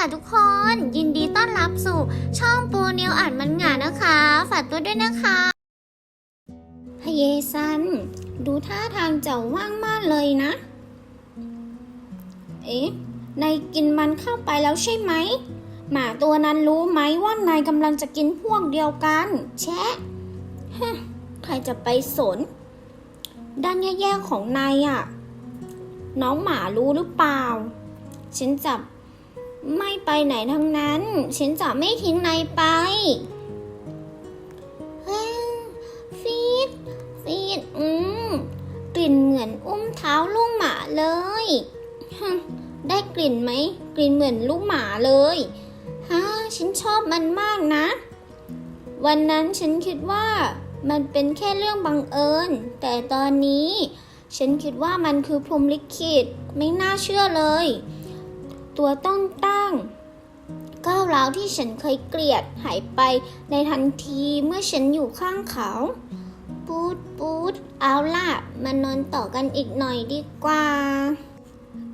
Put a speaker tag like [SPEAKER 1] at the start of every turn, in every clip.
[SPEAKER 1] ค่ะทุกคน ยินดีต้อนรับสู่ช่องปูนิวอ่านมันงานนะคะ ฝากตัวด้วยนะคะฮเยซัน ดูท่าทางเจะว่างมากเลยนะ เอ๊ะนายกินมันเข้าไปแล้วใช่ไหม หมาตัวนั้นรู้ไหมว่านายกำลังจะกินพวกเดียวกัน แชะฮใครจะไปสน ด้านแย่ๆของนายอะน้องหมารู้หรือเปล่า ฉันจะ ไม่ไปไหนทั้งนั้น ฉันจะไม่ทิ้งนายไปเฮ้ยฟีดฟีดอืมกลิ่นเหมือนอุ้มเท้าลูกหมาเลยฮะได้กลิ่นไหม กลิ่นเหมือนลูกหมาเลยฮะฉันชอบมันมากนะ วันนั้นฉันคิดว่ามันเป็นแค่เรื่องบังเอิญ แต่ตอนนี้ ฉันคิดว่ามันคือพรมลิขิตไม่น่าเชื่อเลย ตัวต้องตั้งก้าวร้าวที่ฉันเคยเกลียดหายไปในทันทีเมื่อฉันอยู่ข้างเขา ปูดปูดเอาล่ะมานอนต่อกันอีกหน่อยดีกว่า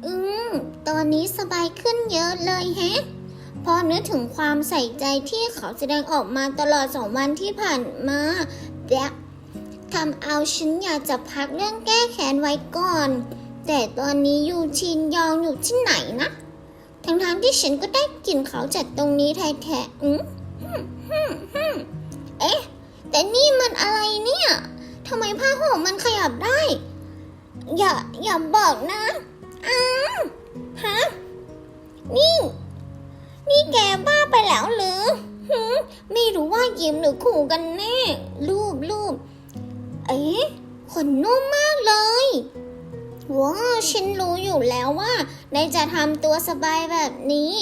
[SPEAKER 1] อืมตอนนี้สบายขึ้นเยอะเลยแฮะ พอนึกถึงความใส่ใจที่เขาแสดงออกมาตลอดสองวันที่ผ่านมาแบทำเอาฉันอยากจะพักเรื่องแก้แค้นไว้ก่อน แต่ตอนนี้ยูชินยองอยู่ที่ไหนนะ ทั้งๆที่ฉันก็ได้กลิ่นเขาจากตรงนี้แท้ๆอืมฮึมฮึมฮึมเอ๊ะ แต่นี่มันอะไรเนี่ยทำไมผ้าห่มมันขยับได้ อย่า อย่าบอกนะอ้าวฮะ นี่ นี่แกบ้าไปแล้วหรือหืมไม่รู้ว่ายิ้มหรือขู่กันแน่ รูปรูป เอ๊ะขนนุ่มมากเลย ว้าวฉันรู้อยู่แล้วว่านายจะทำตัวสบายแบบนี้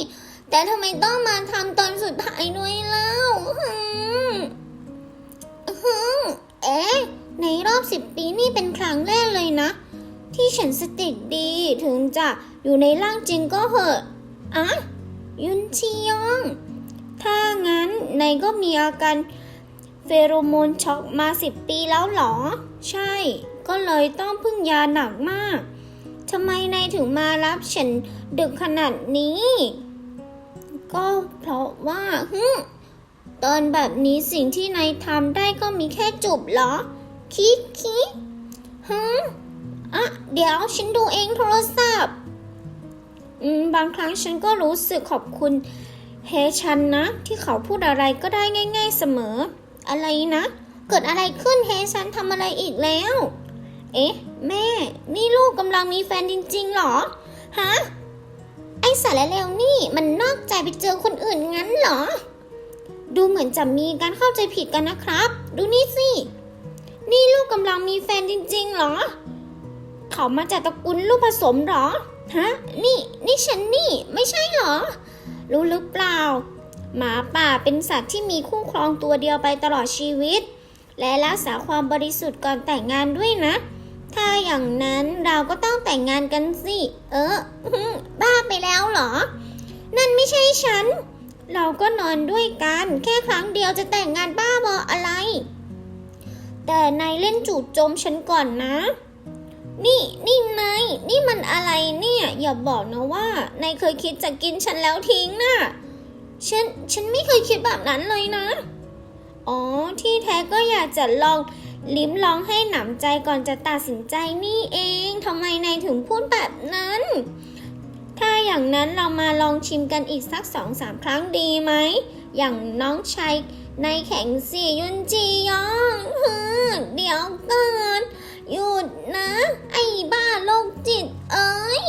[SPEAKER 1] แต่ทำไมต้องมาทำตอนสุดท้ายด้วยเล่าหืมหืมเอ๊ะ ในรอบสิบปีนี่เป็นครั้งแรกเลยนะ ที่ฉันสติดีถึงจะอยู่ในร่างจริงก็เหอะอะยุนชียองถ้างั้นนายก็มีอาการเฟโรโมนช็อกมาสิบปีแล้วหรอ ใช่ ก็เลยต้องพึ่งยาหนักมากทำไมนายถึงมารับฉันดึกขนาดนี้ ก็เพราะว่าฮึตอนแบบนี้สิ่งที่นายทำได้ก็มีแค่จูบเหรอ คิคิฮึอะ เดี๋ยวฉันดูเองโทรศัพท์อืมบางครั้งฉันก็รู้สึกขอบคุณเฮชันนะ ที่เขาพูดอะไรก็ได้ง่าย ๆเสมอ อะไรนะ เกิดอะไรขึ้นเฮชันทำอะไรอีกแล้ว เอ๊ะ แม่ นี่ลูกกำลังมีแฟนจริงๆหรอ ฮะ ไอสารเลวนี่มันนอกใจไปเจอคนอื่นงั้นเหรอ ดูเหมือนจะมีการเข้าใจผิดกันนะครับ ดูนี่สิ นี่ลูกกำลังมีแฟนจริงๆเหรอ เขามาจากตระกูลลูกผสมเหรอ ฮะ นี่ นี่ฉันนี่ ไม่ใช่เหรอ รู้หรือเปล่า หมาป่าเป็นสัตว์ที่มีคู่ครองตัวเดียวไปตลอดชีวิตและรักษาความบริสุทธิ์ก่อนแต่งงานด้วยนะ ถ้าอย่างนั้นเราก็ต้องแต่งงานกันสิ เออ บ้าไปแล้วเหรอ นั่นไม่ใช่ฉัน เราก็นอนด้วยกัน แค่ครั้งเดียวจะแต่งงานบ้าบออะไร แต่นายเล่นจู่โจมฉันก่อนนะ นี่นี่นายนี่มันอะไรเนี่ย อย่าบอกนะว่านายเคยคิดจะกินฉันแล้วทิ้งน่ะฉัน ฉันไม่เคยคิดแบบนั้นเลยนะ อ๋อ ที่แท้ก็อยากจะลอง ลิ้มลองให้หนำใจก่อนจะตัดสินใจนี่เองทำไมนายถึงพูดแบบนั้น ถ้าอย่างนั้นเรามาลองชิมกันอีกสักสองสามครั้งดีไหม อย่างน้องชายในายแข็งสี่ยุนจียองฮึเดี๋ยวก่อนหยุดนะ ไอ้บ้าโรคจิตเอ้ย